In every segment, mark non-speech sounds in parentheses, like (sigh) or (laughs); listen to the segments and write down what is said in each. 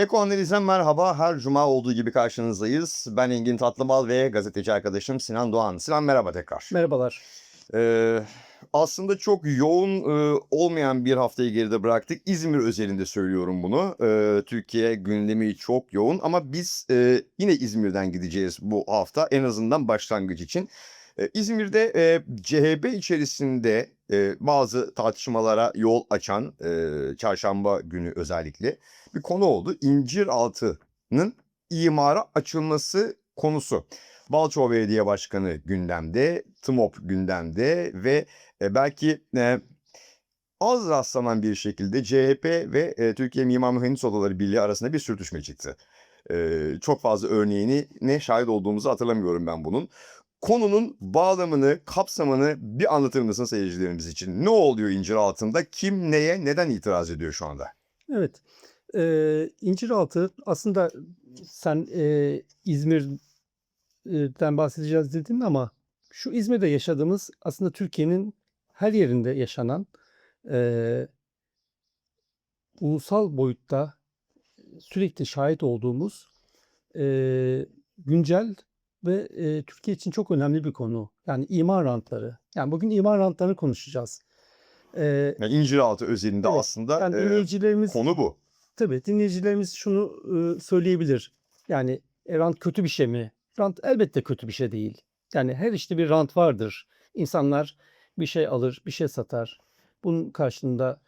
Eko Analiz'den merhaba. Her cuma olduğu gibi karşınızdayız. Ben Engin Tatlıbal ve gazeteci arkadaşım Sinan Doğan. Sinan merhaba tekrar. Merhabalar. Ee, aslında çok yoğun e, olmayan bir haftayı geride bıraktık. İzmir özelinde söylüyorum bunu. Ee, Türkiye gündemi çok yoğun ama biz e, yine İzmir'den gideceğiz bu hafta en azından başlangıç için. Ee, İzmir'de e, CHP içerisinde e, bazı tartışmalara yol açan e, çarşamba günü özellikle bir konu oldu. İnciraltı'nın imara açılması konusu. Balçova Belediye Başkanı gündemde, TMOP gündemde ve e, belki e, az rastlanan bir şekilde CHP ve e, Türkiye Mimar Mühendis Odaları Birliği arasında bir sürtüşme çıktı. E, çok fazla örneğini ne şahit olduğumuzu hatırlamıyorum ben bunun. Konunun bağlamını, kapsamını bir anlatır mısın seyircilerimiz için? Ne oluyor incir altında? Kim neye, neden itiraz ediyor şu anda? Evet. Ee, İnciraltı aslında sen e, İzmir'den bahsedeceğiz dedin ama şu İzmir'de yaşadığımız aslında Türkiye'nin her yerinde yaşanan e, ulusal boyutta sürekli şahit olduğumuz e, güncel ve e, Türkiye için çok önemli bir konu. Yani imar rantları. Yani bugün imar rantlarını konuşacağız. E, Yani İnciraltı özelinde Evet, aslında yani e, dinleyicilerimiz konu bu. Tabii dinleyicilerimiz şunu e, söyleyebilir. Yani e, rant kötü bir şey mi? Rant elbette kötü bir şey değil. Yani her işte bir rant vardır. İnsanlar bir şey alır, bir şey satar. Bunun karşılığında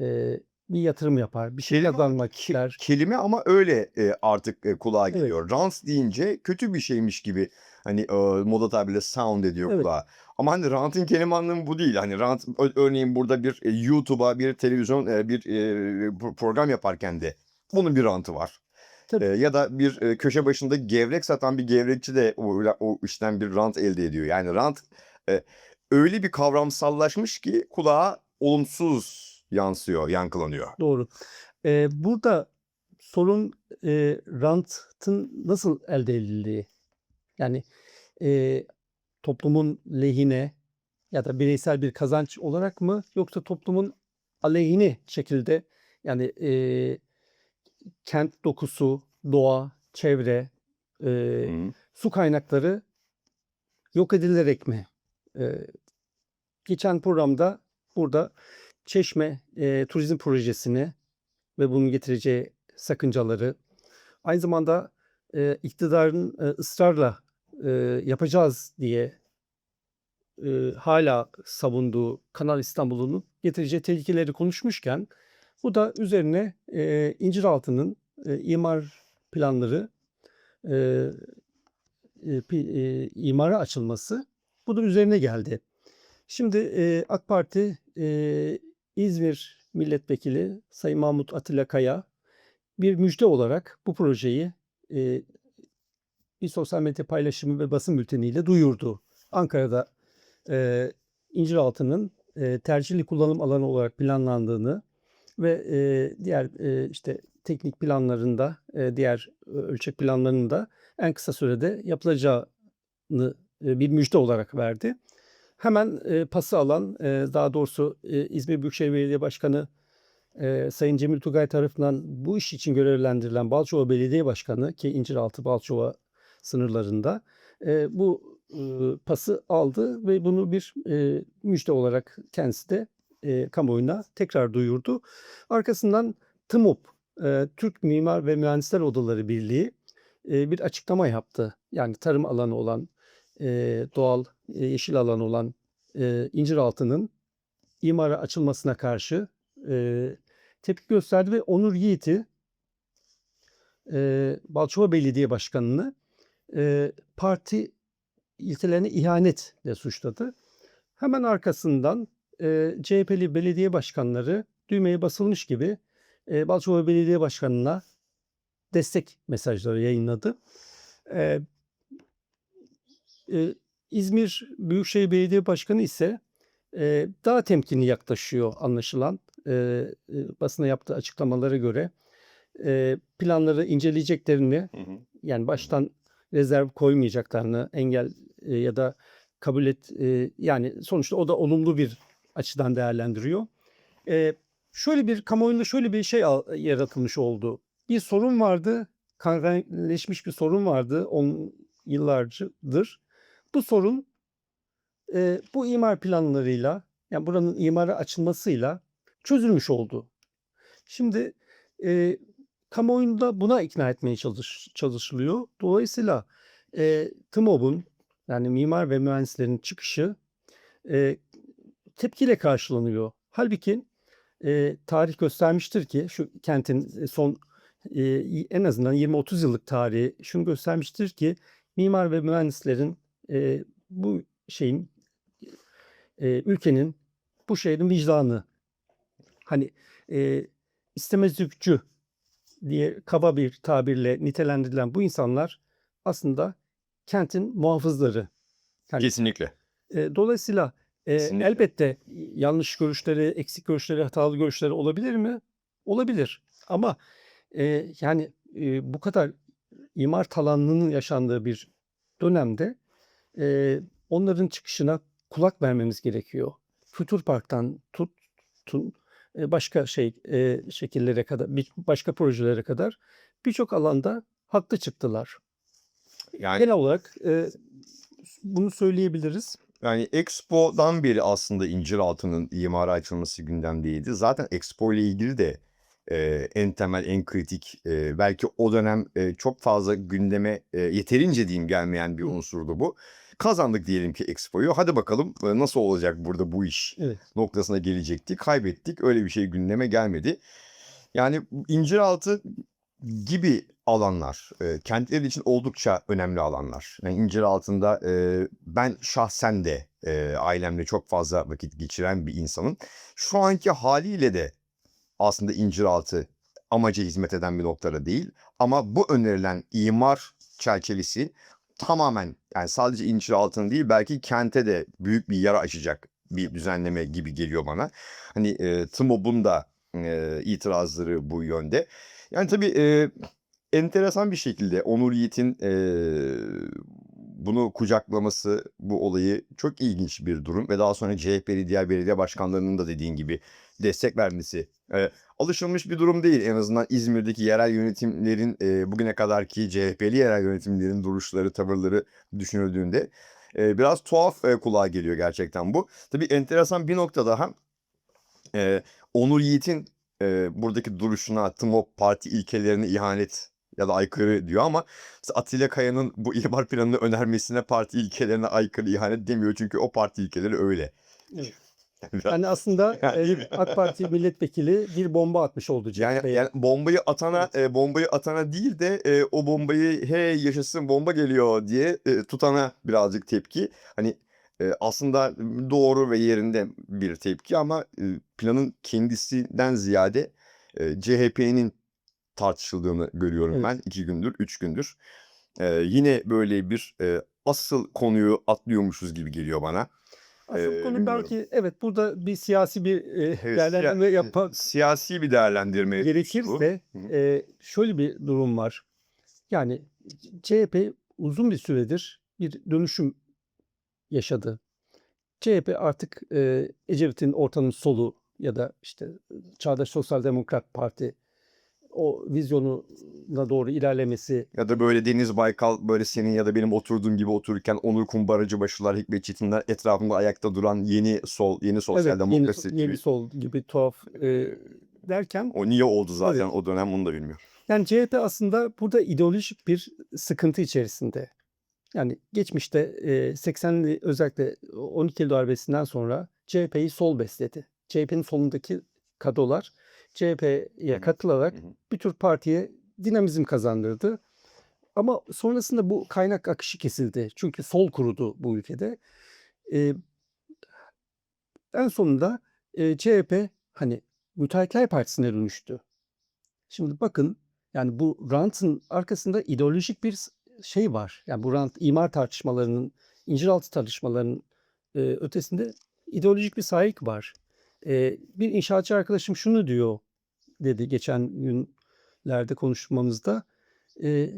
e, bir yatırım yapar, bir şey Kelime- kazanmak ister. kelime ama öyle e, artık e, kulağa Evet. geliyor. Rant deyince kötü bir şeymiş gibi hani e, moda tabiriyle sound ediyor Evet. kulağa. Ama hani rantın kelime anlamı bu değil. Hani rant örneğin burada bir e, YouTube'a bir televizyon e, bir e, pro- program yaparken de bunun bir rantı var. Tabii. E, ya da bir e, köşe başında gevrek satan bir gevrekçi de o, o işten bir rant elde ediyor. Yani rant e, öyle bir kavramsallaşmış ki kulağa olumsuz yansıyor, yankılanıyor. Doğru. E, burada sorun e, rantın nasıl elde edildiği. Yani e, toplumun lehine ya da bireysel bir kazanç olarak mı yoksa toplumun aleyhine şekilde yani e, kent dokusu, doğa, çevre, e, Hı. su kaynakları yok edilerek mi? E, geçen programda burada Çeşme e, turizm projesini ve bunun getireceği sakıncaları aynı zamanda e, iktidarın e, ısrarla e, yapacağız diye e, hala savunduğu Kanal İstanbul'un getireceği tehlikeleri konuşmuşken bu da üzerine e, İnciraltı'nın e, imar planları e, e, e, imara açılması bu da üzerine geldi. Şimdi e, AK Parti e, İzmir Milletvekili Sayın Mahmut Atilla Kaya bir müjde olarak bu projeyi e, bir sosyal medya paylaşımı ve basın bülteniyle duyurdu. Ankara'da e, İnciraltı'nın e, tercihli kullanım alanı olarak planlandığını ve e, diğer e, işte teknik planlarında, e, diğer ölçek planlarında en kısa sürede yapılacağını e, bir müjde olarak verdi. Hemen e, pası alan, e, daha doğrusu e, İzmir Büyükşehir Belediye Başkanı e, Sayın Cemil Tugay tarafından bu iş için görevlendirilen Balçova Belediye Başkanı ki İnciraltı Balçova sınırlarında e, bu e, pası aldı ve bunu bir e, müjde olarak kendisi de e, kamuoyuna tekrar duyurdu. Arkasından TMOP, e, Türk Mimar ve Mühendisler Odaları Birliği e, bir açıklama yaptı. Yani tarım alanı olan, e, doğal e, yeşil alan olan e, İnciraltı'nın imara açılmasına karşı e, tepki gösterdi ve Onur Yiğit'i e, Balçova Belediye Başkanı'nı e, parti ilkelerine ihanetle suçladı. Hemen arkasından e, CHP'li belediye başkanları düğmeye basılmış gibi e, Balçova Belediye Başkanı'na destek mesajları yayınladı. E, e, İzmir Büyükşehir Belediye Başkanı ise e, daha temkinli yaklaşıyor anlaşılan. E, e, basına yaptığı açıklamalara göre e, planları inceleyeceklerini Hı hı. yani baştan rezerv koymayacaklarını engel e, ya da kabul et e, yani sonuçta o da olumlu bir açıdan değerlendiriyor. E, şöyle bir kamuoyunda şöyle bir şey al- yaratılmış oldu. bir sorun vardı. Kanleşmiş bir sorun vardı on yıllardır. Bu sorun e, bu imar planlarıyla yani buranın imara açılmasıyla çözülmüş oldu. Şimdi e, kamuoyunda buna ikna etmeye çalış, çalışılıyor. Dolayısıyla e, TMOB'un yani mimar ve mühendislerin çıkışı e, tepkiyle karşılanıyor. Halbuki e, tarih göstermiştir ki şu kentin son e, en azından 20-30 yıllık tarihi şunu göstermiştir ki mimar ve mühendislerin e, bu şeyin e, ülkenin bu şehrin vicdanı hani e, istemezlikçü diye kaba bir tabirle nitelendirilen bu insanlar aslında kentin muhafızları. Yani Kesinlikle. e, dolayısıyla e, Kesinlikle. elbette yanlış görüşleri, eksik görüşleri, hatalı görüşleri olabilir mi? Olabilir. Ama e, yani e, bu kadar imar talanının yaşandığı bir dönemde e, onların çıkışına kulak vermemiz gerekiyor. Future Park'tan tut, tut başka şey e, şekillere kadar, başka projelere kadar birçok alanda haklı çıktılar. Yani Genel olarak e, bunu söyleyebiliriz. Yani Expo'dan beri aslında İnciraltı'nın imara açılması gündemdeydi. Zaten Expo ile ilgili de e, en temel, en kritik, e, belki o dönem e, çok fazla gündeme e, yeterince diyeyim gelmeyen bir Hı. unsurdu bu. Kazandık diyelim ki Expo'yu. Hadi bakalım e, nasıl olacak burada bu iş Evet. noktasına gelecekti. Kaybettik. Öyle bir şey gündeme gelmedi. Yani İnciraltı gibi alanlar e, kentler için oldukça önemli alanlar. Yani İnciraltı'nda e, ben şahsen de e, ailemle çok fazla vakit geçiren bir insanım. Şu anki haliyle de aslında İnciraltı amaca hizmet eden bir noktada değil. Ama bu önerilen imar çerçevesi tamamen yani sadece İnciraltı'nın değil belki kente de büyük bir yara açacak bir düzenleme gibi geliyor bana. Hani e, TMOB'un da e, itirazları bu yönde. Yani tabii e, enteresan bir şekilde Onur Yiğit'in e, bunu kucaklaması, bu olayı çok ilginç bir durum ve daha sonra CHP'li diğer belediye başkanlarının da dediğin gibi destek vermesi e, alışılmış bir durum değil. En azından İzmir'deki yerel yönetimlerin e, bugüne kadarki CHP'li yerel yönetimlerin duruşları, tavırları düşünüldüğünde e, biraz tuhaf e, kulağa geliyor gerçekten bu. Tabii enteresan bir nokta daha e, Onur Yiğit'in e, buradaki duruşuna TMOP parti ilkelerine ihanet ya da aykırı diyor ama Atilla Kaya'nın bu (laughs) imar planını önermesine parti ilkelerine aykırı ihanet demiyor çünkü o parti ilkeleri öyle. Evet. Yani aslında (laughs) Yani- e, AK Parti milletvekili bir bomba atmış oldu Yani, CHP'ye. yani bombayı atana e, bombayı atana değil de e, o bombayı hey yaşasın bomba geliyor diye e, tutana birazcık tepki. Hani e, aslında doğru ve yerinde bir tepki ama e, planın kendisinden ziyade e, CHP'nin tartışıldığını görüyorum Evet. ben iki gündür, üç gündür. E, yine böyle bir e, asıl konuyu atlıyormuşuz gibi geliyor bana. Asıl e, konu bilmiyorum. belki evet burada bir siyasi bir e, Evet, değerlendirme siya- yapmak siyasi bir değerlendirme gerekirse e, şöyle bir durum var. Yani CHP uzun bir süredir bir dönüşüm yaşadı. CHP artık e, Ecevit'in ortanın solu ya da işte Çağdaş Sosyal Demokrat Parti o vizyonuna doğru ilerlemesi Ya da böyle Deniz Baykal böyle senin ya da benim oturduğum gibi otururken Onur Kumbaracı başılar Hikmet Çetinler etrafında ayakta duran yeni sol, yeni sosyal evet yeni, demokrasi. so- yeni sol gibi tuhaf e, derken O niye oldu zaten Evet. o dönem onu da bilmiyorum. Yani CHP aslında burada ideolojik bir sıkıntı içerisinde. Yani geçmişte e, 80'li özellikle 12 Eylül darbesinden sonra CHP'yi sol besledi. CHP'nin solundaki kadrolar CHP'ye katılarak bir tür partiye dinamizm kazandırdı. Ama sonrasında bu kaynak akışı kesildi. Çünkü sol kurudu bu ülkede. E, en sonunda e, CHP hani Müteahhitler Partisi'ne dönüştü. Şimdi bakın yani bu rantın arkasında ideolojik bir şey var. Yani bu rant imar tartışmalarının, inciraltı tartışmalarının e, ötesinde ideolojik bir sahip var. E, bir inşaatçı arkadaşım şunu diyor dedi geçen günlerde konuşmamızda. E,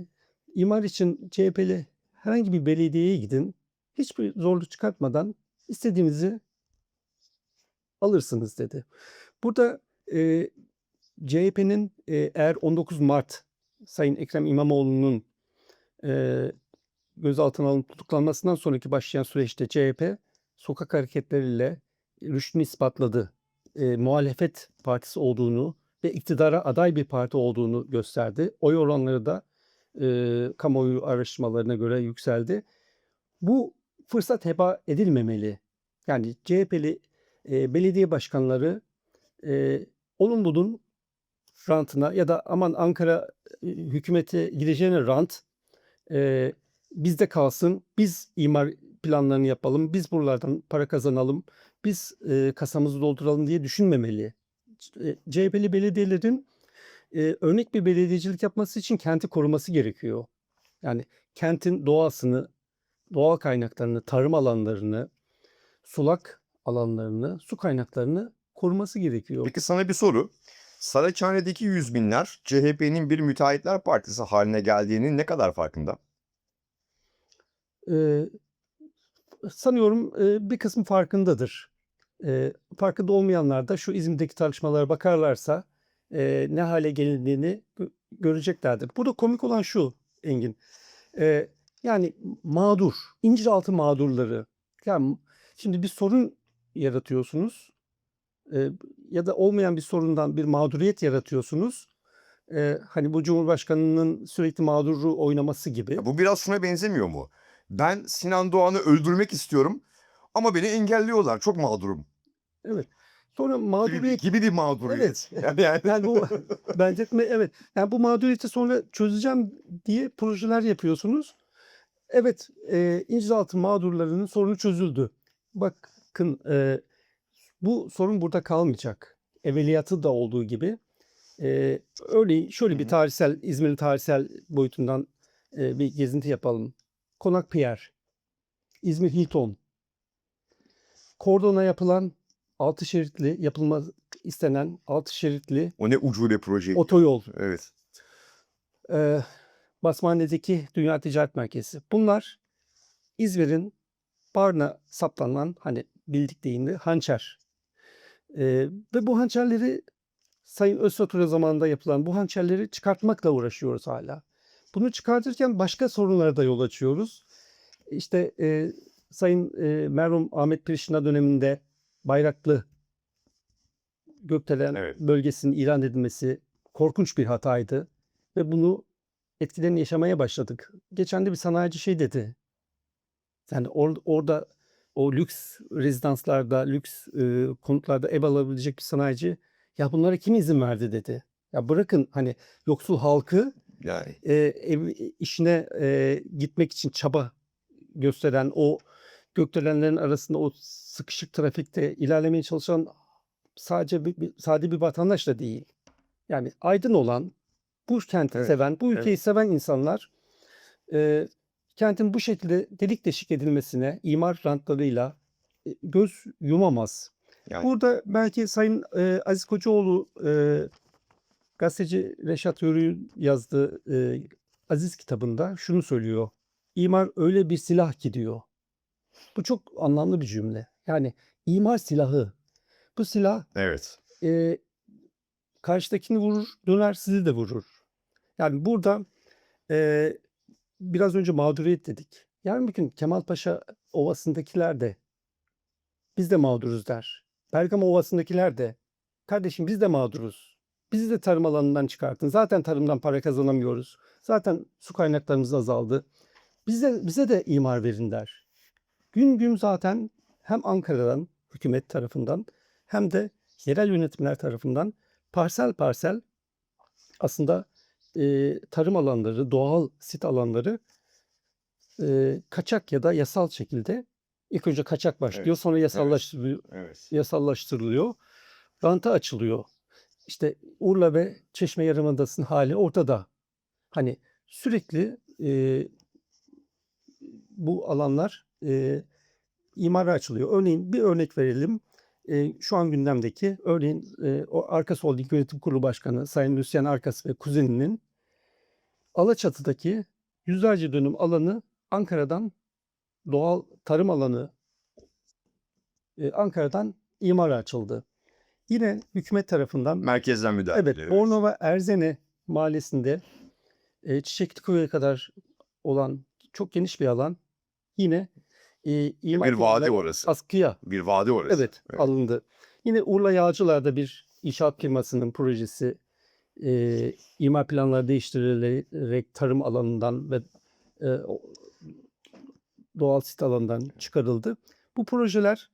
imar için CHP'li herhangi bir belediyeye gidin. Hiçbir zorluk çıkartmadan istediğinizi alırsınız dedi. Burada e, CHP'nin e, eğer 19 Mart Sayın Ekrem İmamoğlu'nun e, gözaltına alınıp tutuklanmasından sonraki başlayan süreçte CHP sokak hareketleriyle rüştünü ispatladı. E, muhalefet partisi olduğunu ve iktidara aday bir parti olduğunu gösterdi. Oy oranları da e, kamuoyu araştırmalarına göre yükseldi. Bu fırsat heba edilmemeli. Yani CHP'li e, belediye başkanları e, onun bunun rantına ya da aman Ankara e, hükümete gideceğine rant e, bizde kalsın, biz imar planlarını yapalım, biz buralardan para kazanalım, biz e, kasamızı dolduralım diye düşünmemeli. E, CHP'li belediyelerin e, örnek bir belediyecilik yapması için kenti koruması gerekiyor. Yani kentin doğasını, doğal kaynaklarını, tarım alanlarını, sulak alanlarını, su kaynaklarını koruması gerekiyor. Peki sana bir soru. Saraçhane'deki yüz binler CHP'nin bir müteahhitler partisi haline geldiğinin ne kadar farkında? Eee, sanıyorum eee, bir kısmı farkındadır. Eee, farkında olmayanlar da şu İzmir'deki tartışmalara bakarlarsa eee, ne hale gelindiğini gö- göreceklerdir. Burada komik olan şu Engin. Eee, yani mağdur, inciraltı mağdurları. Yani şimdi bir sorun yaratıyorsunuz eee, ya da olmayan bir sorundan bir mağduriyet yaratıyorsunuz. Eee, hani bu Cumhurbaşkanı'nın sürekli mağduru oynaması gibi. Ya bu biraz şuna benzemiyor mu? Ben Sinan Doğan'ı öldürmek istiyorum ama beni engelliyorlar. Çok mağdurum. Evet. Sonra mağduriyet gibi bir mağduriyet. Evet. (laughs) Yani, yani- Yani bu (laughs) benzetme evet. Yani bu mağduriyeti sonra çözeceğim diye projeler yapıyorsunuz. Evet, e, inciraltı mağdurlarının sorunu çözüldü. Bakın e, bu sorun burada kalmayacak. Evveliyatı da olduğu gibi. E, örneğin şöyle bir tarihsel, İzmir'in tarihsel boyutundan e, bir gezinti yapalım. Konak Pierre, İzmir Hilton, Kordona yapılan altı şeritli, yapılma istenen altı şeritli o ne ucube proje. otoyol. Evet. e, Basmane'deki Dünya Ticaret Merkezi. Bunlar İzmir'in barına saptanan hani bildik deyimli hançer. E, ve bu hançerleri Sayın Özsatura zamanında yapılan bu hançerleri çıkartmakla uğraşıyoruz hala. Bunu çıkartırken başka sorunlara da yol açıyoruz. İşte e, Sayın e, merhum Ahmet Prişina döneminde Bayraklı Gökdelen Evet. bölgesinin ilan edilmesi korkunç bir hataydı. Ve bunu etkilerini yaşamaya başladık. Geçen de bir sanayici şey dedi. Yani or- orada o lüks rezidanslarda, lüks e, konutlarda ev alabilecek bir sanayici ya bunlara kim izin verdi dedi. Ya bırakın hani yoksul halkı Yani e, ev işine e, gitmek için çaba gösteren o gökdelenlerin arasında o sıkışık trafikte ilerlemeye çalışan sadece bir, bir- sade bir vatandaş da değil. Yani aydın olan, bu kenti Evet, seven, bu ülkeyi seven insanlar e, kentin bu şekilde delik deşik edilmesine imar rantlarıyla e, göz yumamaz. Yani- Burada belki Sayın e, Aziz Kocaoğlu e, gazeteci Reşat Yörük'ün yazdığı e, Aziz kitabında şunu söylüyor. İmar öyle bir silah ki diyor. Bu çok anlamlı bir cümle. Yani imar silahı. Bu silah evet. e, karşıdakini vurur, döner sizi de vurur. Yani burada e, biraz önce mağduriyet dedik. Yarın bir gün Kemalpaşa Ovası'ndakiler de biz de mağduruz der. Bergama Ovası'ndakiler de kardeşim biz de mağduruz. Bizi de tarım alanından çıkartın. Zaten tarımdan para kazanamıyoruz. Zaten su kaynaklarımız azaldı. Bize, bize de imar verin der. Gün gün zaten hem Ankara'dan, hükümet tarafından hem de yerel yönetimler tarafından parsel parsel aslında e, tarım alanları, doğal sit alanları e, kaçak ya da yasal şekilde ilk önce kaçak başlıyor, Evet, sonra yasallaştırılıyor, Evet. yasallaştırılıyor, ranta açılıyor. İşte Urla ve Çeşme Yarımadası'nın hali ortada. Hani sürekli e, bu alanlar e, imara açılıyor. Örneğin bir örnek verelim. E, şu an gündemdeki örneğin e, o Arkas Holding Yönetim Kurulu Başkanı Sayın Lucian Arkas ve kuzeninin Alaçatı'daki yüzlerce dönüm alanı Ankara'dan doğal tarım alanı e, Ankara'dan imara açıldı. Yine hükümet tarafından Merkezden müdahale. Evet, Bornova Erzene mahallesinde e, Çiçekliköy'e kadar olan çok geniş bir alan yine e, imar Bir vadi orası. askıya Bir vadi orası. evet, alındı. Yine Urla Yağcılar'da bir inşaat firmasının projesi e, imar planları değiştirilerek tarım alanından ve e, doğal sit alanından çıkarıldı. Bu projeler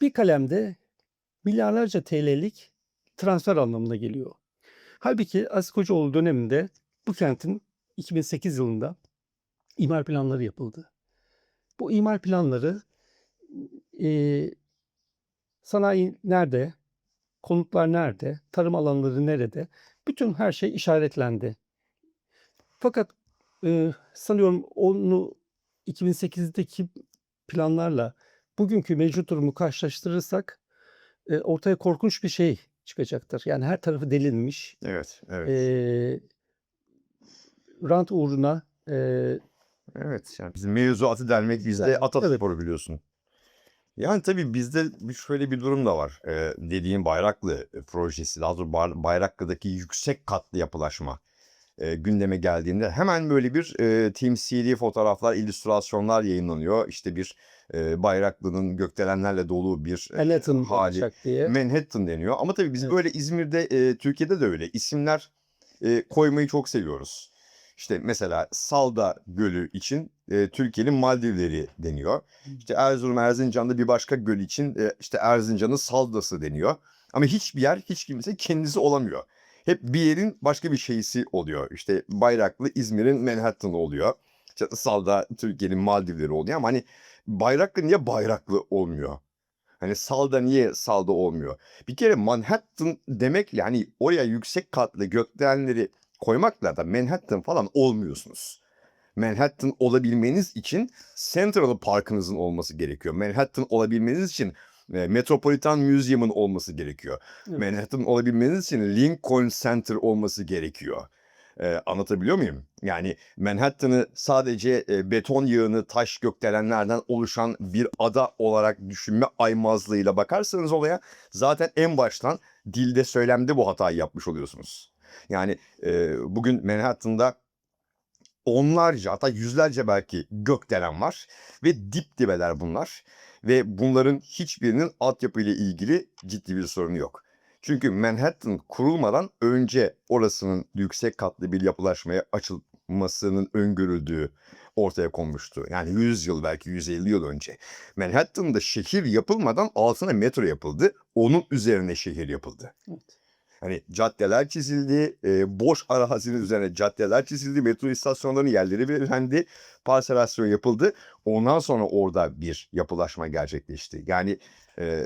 bir kalemde milyarlarca TL'lik transfer anlamına geliyor. Halbuki Aziz Kocaoğlu döneminde bu kentin 2008 yılında imar planları yapıldı. Bu imar planları e, sanayi nerede, konutlar nerede, tarım alanları nerede, bütün her şey işaretlendi. Fakat e, sanıyorum onu 2008'deki planlarla bugünkü mevcut durumu karşılaştırırsak e, ortaya korkunç bir şey çıkacaktır. Yani her tarafı delinmiş. Evet. Evet. E, rant uğruna e, Evet. Yani bizim mevzuatı delmek bizde atasporu biliyorsun. Yani tabii bizde bir- şöyle bir durum da var. Ee, dediğim Bayraklı projesi, daha doğrusu Bar- Bayraklı'daki yüksek katlı yapılaşma e, gündeme geldiğinde hemen böyle bir e, temsili fotoğraflar, illüstrasyonlar yayınlanıyor. İşte bir e, Bayraklı'nın gökdelenlerle dolu bir e, Manhattan hali. olacak diye. Manhattan deniyor. Ama tabii biz Evet. böyle İzmir'de, e, Türkiye'de de öyle isimler e, koymayı çok seviyoruz. İşte mesela Salda Gölü için e, Türkiye'nin Maldivleri deniyor. İşte Erzurum Erzincan'da bir başka göl için e, işte Erzincan'ın Saldası deniyor. Ama hiçbir yer hiç kimse kendisi olamıyor. Hep bir yerin başka bir şeysi oluyor. İşte Bayraklı İzmir'in Manhattan oluyor. İşte Salda Türkiye'nin Maldivleri oluyor ama hani Bayraklı niye Bayraklı olmuyor? Hani Salda niye Salda olmuyor? Bir kere Manhattan demek yani oraya yüksek katlı gökdelenleri koymakla da Manhattan falan olmuyorsunuz. Manhattan olabilmeniz için Central Park'ınızın olması gerekiyor. Manhattan olabilmeniz için e, Metropolitan Museum'un olması gerekiyor. Evet. Manhattan olabilmeniz için Lincoln Center olması gerekiyor. E, anlatabiliyor muyum? Yani Manhattan'ı sadece e, beton yığını, taş gökdelenlerden oluşan bir ada olarak düşünme aymazlığıyla bakarsanız olaya zaten en baştan dilde söylemde bu hatayı yapmış oluyorsunuz. Yani e, bugün Manhattan'da onlarca hatta yüzlerce belki gökdelen var ve dip dibeler bunlar. Ve bunların hiçbirinin altyapı ile ilgili ciddi bir sorunu yok. Çünkü Manhattan kurulmadan önce orasının yüksek katlı bir yapılaşmaya açılmasının öngörüldüğü ortaya konmuştu. Yani 100 yıl belki 150 yıl önce. Manhattan'da şehir yapılmadan altına metro yapıldı. Onun üzerine şehir yapıldı. Evet. Hani caddeler çizildi, e, boş arazinin üzerine caddeler çizildi, metro istasyonlarının yerleri belirlendi, parselasyon yapıldı. Ondan sonra orada bir yapılaşma gerçekleşti. Yani e,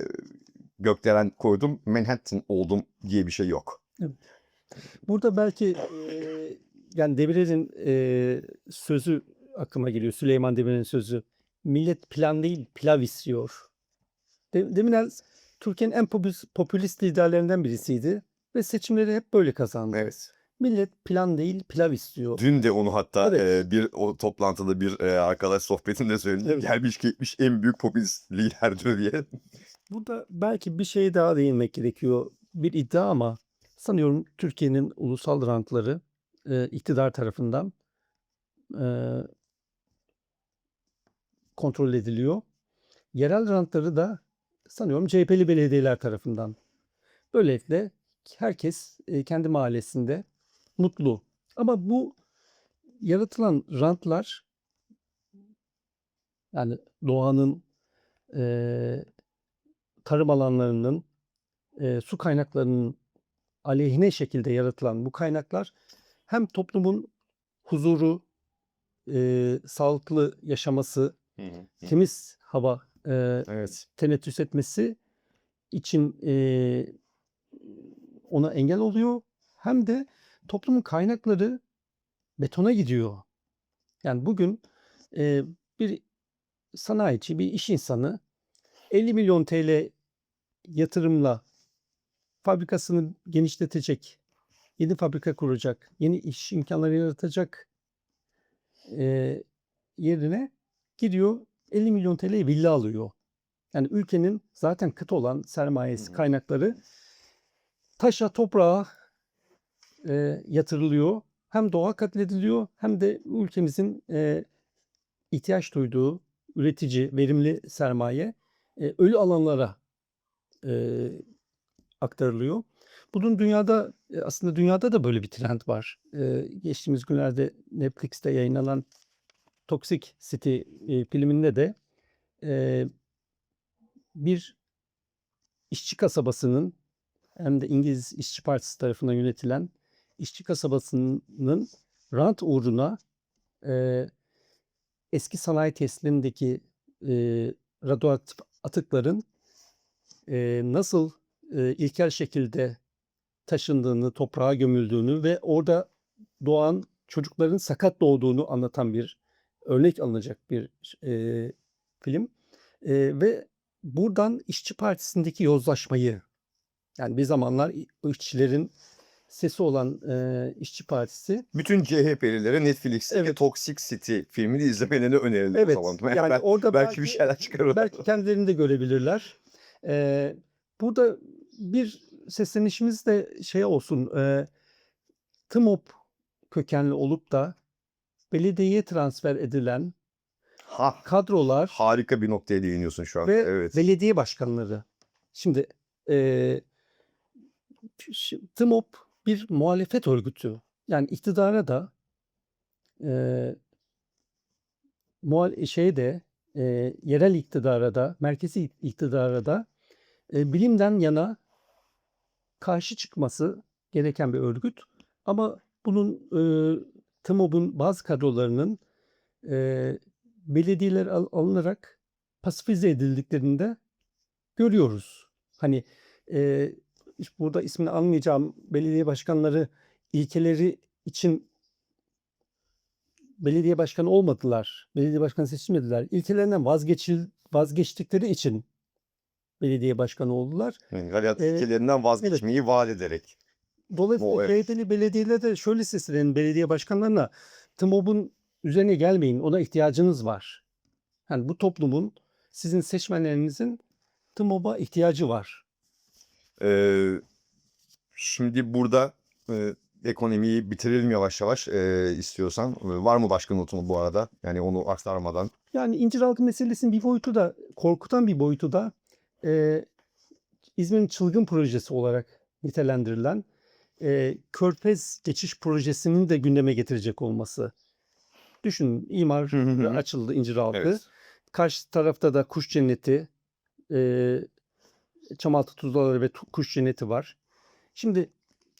gökdelen koydum, Manhattan oldum diye bir şey yok. Burada belki eee, yani Demirel'in eee, sözü aklıma geliyor. Süleyman Demirel'in sözü. Millet plan değil pilav istiyor. De- Demirel Türkiye'nin en popü- popülist liderlerinden birisiydi ve seçimleri hep böyle kazandı. Evet. Millet plan değil pilav istiyor. Dün de onu hatta Evet. e, bir o toplantıda bir e, arkadaş sohbetinde söyledi. Evet. Gelmiş gitmiş en büyük popülist liderdir diye. Burada belki bir şey daha değinmek gerekiyor. Bir iddia ama sanıyorum Türkiye'nin ulusal rantları e, iktidar tarafından e, kontrol ediliyor. Yerel rantları da sanıyorum CHP'li belediyeler tarafından. Böylelikle herkes e, kendi mahallesinde mutlu. Ama bu yaratılan rantlar yani doğanın e, tarım alanlarının, e, su kaynaklarının aleyhine şekilde yaratılan bu kaynaklar hem toplumun huzuru, e, sağlıklı yaşaması, temiz hava e, Evet. tenetüs etmesi için e, ona engel oluyor. Hem de toplumun kaynakları betona gidiyor. Yani bugün e, bir sanayici, bir iş insanı 50 milyon TL yatırımla fabrikasını genişletecek, yeni fabrika kuracak, yeni iş imkanları yaratacak e, yerine gidiyor 50 milyon TL villa alıyor. Yani ülkenin zaten kıt olan sermayesi, kaynakları taşa toprağa e, yatırılıyor. Hem doğa katlediliyor hem de ülkemizin e, ihtiyaç duyduğu üretici, verimli sermaye e, ölü alanlara e, aktarılıyor. Bunun dünyada e, aslında dünyada da böyle bir trend var. E, geçtiğimiz günlerde Netflix'te yayınlanan Toxic City e, filminde de e, bir işçi kasabasının hem de İngiliz İşçi Partisi tarafından yönetilen işçi kasabasının rant uğruna e, eski sanayi tesislerindeki e, radyoaktif atıkların e, nasıl e, ilkel şekilde taşındığını, toprağa gömüldüğünü ve orada doğan çocukların sakat doğduğunu anlatan bir örnek alınacak bir e, film. E, ve buradan İşçi Partisi'ndeki yozlaşmayı yani bir zamanlar işçilerin sesi olan e, İşçi Partisi Bütün CHP'lilere Netflix'teki Evet. Toxic City filmini izlemelerini öneririm evet o zaman. (laughs) yani Ben- orada belki, bir şeyler çıkarır. belki kendilerini de görebilirler. Ee, burada bir seslenişimiz de şey olsun. E, TMOP kökenli olup da belediyeye transfer edilen Ha, kadrolar harika bir noktaya değiniyorsun şu an. ve evet. belediye başkanları. Şimdi e, TMOP bir muhalefet örgütü. Yani iktidara da e, muhal şeye de e, yerel iktidara da merkezi iktidara da e, bilimden yana karşı çıkması gereken bir örgüt. Ama bunun e, TMOB'un bazı kadrolarının e, belediyeler al- alınarak pasifize edildiklerini de görüyoruz. Hani e, burada ismini almayacağım belediye başkanları ilkeleri için belediye başkanı olmadılar. Belediye başkanı seçilmediler. İlkelerinden vazgeçil, vazgeçtikleri için belediye başkanı oldular. Yani Galat Ee, ilkelerinden vazgeçmeyi vaat ederek. Dolayısıyla O, evet. CHP'li belediyeler de şöyle seslenin belediye başkanlarına TMOB'un üzerine gelmeyin ona ihtiyacınız var. Yani bu toplumun sizin seçmenlerinizin TMOB'a ihtiyacı var. Ee, şimdi burada e, ekonomiyi bitirelim yavaş yavaş e, istiyorsan. E, Var mı başka notun bu arada? Yani onu aktarmadan. Yani incir halkı meselesinin bir boyutu da korkutan bir boyutu da e, İzmir'in çılgın projesi olarak nitelendirilen e, Körfez geçiş projesinin de gündeme getirecek olması. Düşün imar açıldı incir halkı. Evet. Karşı tarafta da kuş cenneti, e, Çamaltı Tuzlaları ve kuş cenneti var. Şimdi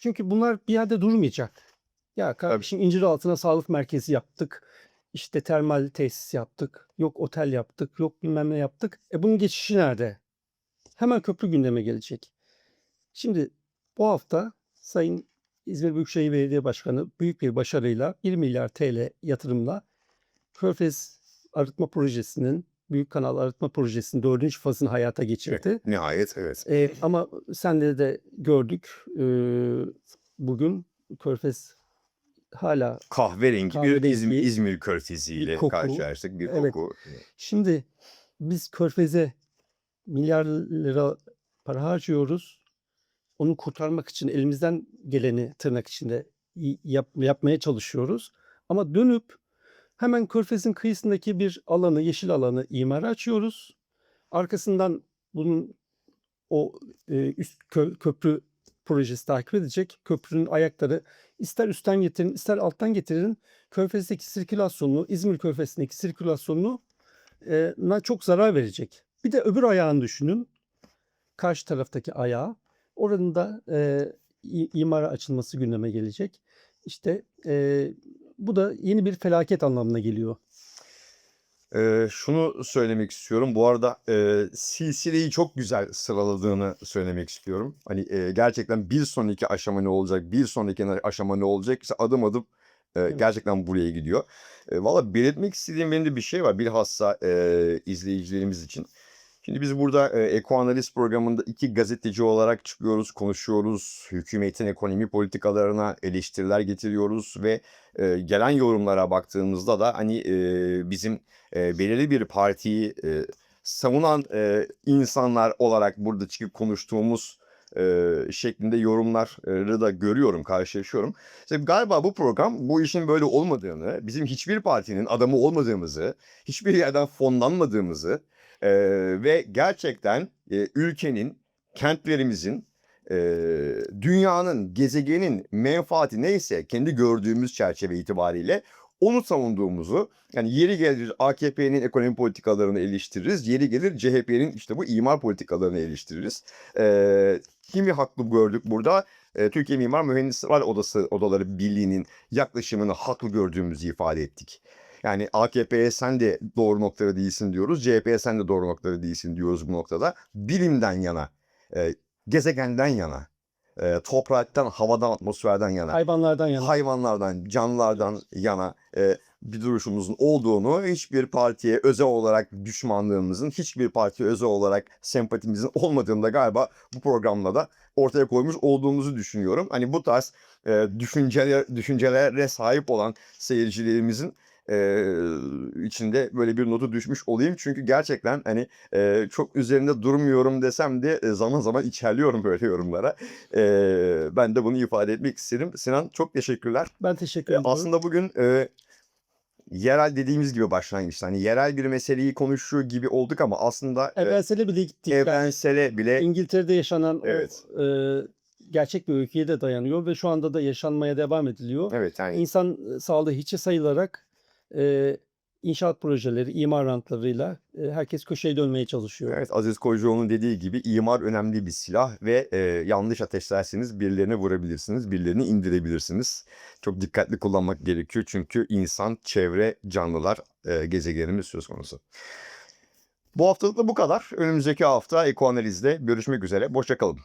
çünkü bunlar bir yerde durmayacak. Ya kardeşim incir altına sağlık merkezi yaptık. İşte termal tesis yaptık. Yok otel yaptık. Yok bilmem ne yaptık. E bunun geçişi nerede? Hemen köprü gündeme gelecek. Şimdi bu hafta Sayın İzmir Büyükşehir Belediye Başkanı büyük bir başarıyla 1 milyar TL yatırımla Körfez Arıtma Projesi'nin Büyük Kanal Arıtma Projesi'nin dördüncü fazını hayata geçirdi. Nihayet evet. Ee, ama senle de gördük ee, bugün Körfez hala. Kahverengi bir Kahverengi İzmir, bir- İzmir körfeziyle koku. karşılaştık. Bir Evet. koku. Şimdi biz Körfez'e milyar lira para harcıyoruz. Onu kurtarmak için elimizden geleni tırnak içinde yap- yapmaya çalışıyoruz. Ama dönüp hemen Körfez'in kıyısındaki bir alanı, yeşil alanı imara açıyoruz. Arkasından bunun o e, üst kö- köprü projesi takip edecek. Köprünün ayakları ister üstten getirin, ister alttan getirin. Körfez'deki sirkülasyonunu, İzmir Körfezi'ndeki sirkülasyonunu e, çok zarar verecek. Bir de öbür ayağını düşünün. Karşı taraftaki ayağı. Oranın da e, imara açılması gündeme gelecek. İşte e, bu da yeni bir felaket anlamına geliyor. Ee, şunu söylemek istiyorum. Bu arada e, silsileyi çok güzel sıraladığını söylemek istiyorum. Hani e, gerçekten bir sonraki aşama ne olacak, bir sonraki aşama ne olacak ise adım adım e, Evet. gerçekten buraya gidiyor. E, Valla belirtmek istediğim benim de bir şey var bilhassa e, izleyicilerimiz için. Şimdi biz burada e, Ekoanaliz programında iki gazeteci olarak çıkıyoruz, konuşuyoruz. Hükümetin ekonomi politikalarına eleştiriler getiriyoruz ve e, gelen yorumlara baktığımızda da hani e, bizim e, belirli bir partiyi e, savunan e, insanlar olarak burada çıkıp konuştuğumuz e, şeklinde yorumları da görüyorum, karşılaşıyorum. İşte galiba bu program bu işin böyle olmadığını, bizim hiçbir partinin adamı olmadığımızı, hiçbir yerden fonlanmadığımızı e, ve gerçekten e, ülkenin, kentlerimizin, e, dünyanın, gezegenin menfaati neyse kendi gördüğümüz çerçeve itibariyle onu savunduğumuzu yani yeri gelir AKP'nin ekonomi politikalarını eleştiririz. Yeri gelir CHP'nin işte bu imar politikalarını eleştiririz. Ee, kimi haklı gördük burada? Ee, Türkiye Mimar Mühendisler Odası Odaları Birliği'nin yaklaşımını haklı gördüğümüzü ifade ettik. Yani AKP'ye sen de doğru noktada değilsin diyoruz. CHP'ye sen de doğru noktada değilsin diyoruz bu noktada. Bilimden yana, e, gezegenden yana, e, topraktan, havadan, atmosferden yana Hayvanlardan yana. hayvanlardan, canlılardan yana e, bir duruşumuzun olduğunu, hiçbir partiye özel olarak düşmanlığımızın, hiçbir partiye özel olarak sempatimizin olmadığını da galiba bu programda da ortaya koymuş olduğumuzu düşünüyorum. Hani bu tarz e, düşünceler, düşüncelere sahip olan seyircilerimizin e, içinde böyle bir notu düşmüş olayım. Çünkü gerçekten hani e, çok üzerinde durmuyorum desem de e, zaman zaman içerliyorum böyle yorumlara. E, ben de bunu ifade etmek isterim. Sinan çok teşekkürler. Ben teşekkür E, ederim. aslında bugün e, yerel dediğimiz gibi başlangıçta hani yerel bir meseleyi konuşuyor gibi olduk ama aslında e, Evrensele bile gittik. Yani evrensele bile İngiltere'de yaşanan Evet. o, e, gerçek bir öyküye de dayanıyor ve şu anda da yaşanmaya devam ediliyor. evet yani İnsan e, sağlığı hiçe sayılarak e, inşaat projeleri, imar rantlarıyla e, herkes köşeye dönmeye çalışıyor. Evet Aziz Koyucuoğlu'nun dediği gibi imar önemli bir silah ve e, yanlış ateşlerseniz birilerine vurabilirsiniz, birilerini indirebilirsiniz. Çok dikkatli kullanmak gerekiyor çünkü insan, çevre, canlılar, e, gezegenimiz söz konusu. Bu haftalık da bu kadar. Önümüzdeki hafta ekoanalizde görüşmek üzere. Hoşça kalın.